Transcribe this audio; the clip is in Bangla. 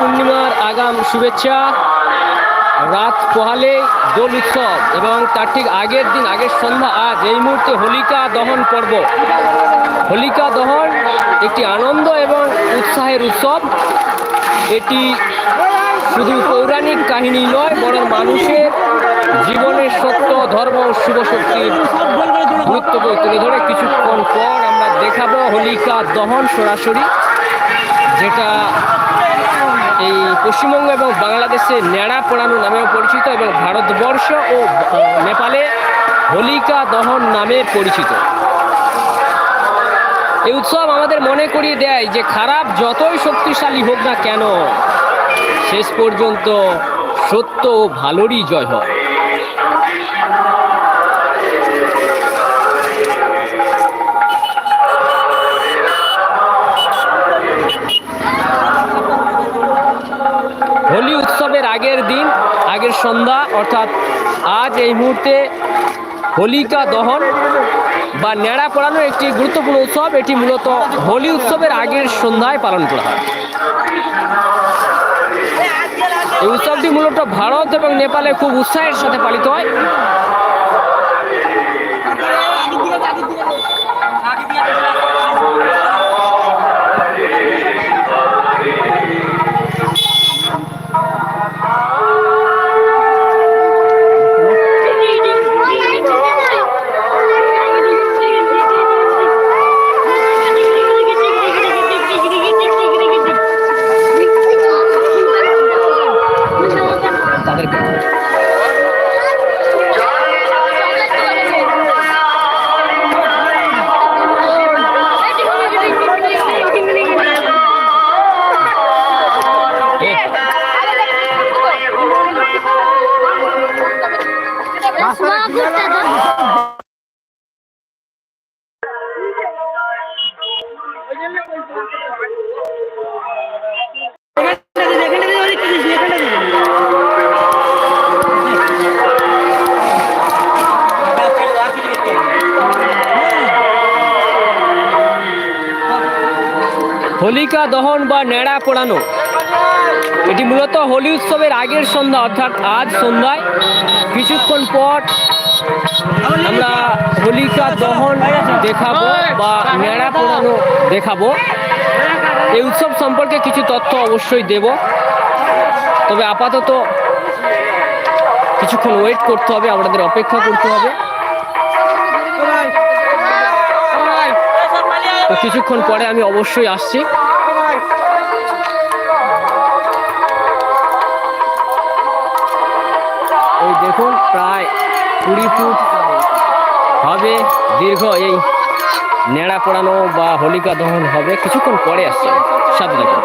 পূর্ণিমার আগাম শুভেচ্ছা। রাত পোহালে দোল উৎসব এবং তার ঠিক আগের দিন, আগের সন্ধ্যা, আজ এই মুহূর্তে হোলিকা দহন পর্ব। হোলিকা দহন একটি আনন্দ এবং উৎসাহের উৎসব। এটি শুধু পৌরাণিক কাহিনী নয়, বরং মানুষের জীবনের সত্য, ধর্ম শুভ শক্তির গুরুত্বকে তুলে ধরে। কিছুক্ষণ পর আমরা দেখাবো হোলিকা দহন সরাসরি, যেটা এই পশ্চিমবঙ্গ এবং বাংলাদেশে ন্যাড়া পোড়ানো নামেও পরিচিত এবং ভারতবর্ষ ও নেপালে হোলিকা দহন নামে পরিচিত। এই উৎসব আমাদের মনে করিয়ে দেয় যে খারাপ যতই শক্তিশালী হোক না কেন, শেষ পর্যন্ত সত্য ও ভালোরই জয় হয়। আগের সন্ধ্যা, অর্থাৎ আজ এই মুহূর্তে হোলিকা দহন বা ন্যাড়া পড়ানো একটি গুরুত্বপূর্ণ উৎসব। এটি মূলত হোলি উৎসবের আগের সন্ধ্যায় পালন করা হয়। এই উৎসবটি মূলত ভারত এবং নেপালে খুব উৎসাহের সাথে পালিত হয়। হোলিকা দহন বা ন্যাড়া পোড়ানো। এটি মূলত হোলি উৎসবের আগের সন্ধ্যা, অর্থাৎ আজ সন্ধ্যায়। কিছুক্ষণ পর আমরা হোলিকা দহন দেখাবো বা মেড়া পোড়ানো দেখাবো। এই উৎসব সম্পর্কে কিছু তথ্য অবশ্যই দেব। তবে আপাতত কিছুক্ষণ ওয়েট করতে হবে, আমাদের অপেক্ষা করতে হবে। কিছুক্ষণ পরে আমি অবশ্যই আসছি। দেখুন, প্রায় কুড়ি ফুট হবে দীর্ঘ এই নেড়া পোড়ানো বা হোলিকা দহন হবে, কিছুক্ষণ পরে আসছে দেখুন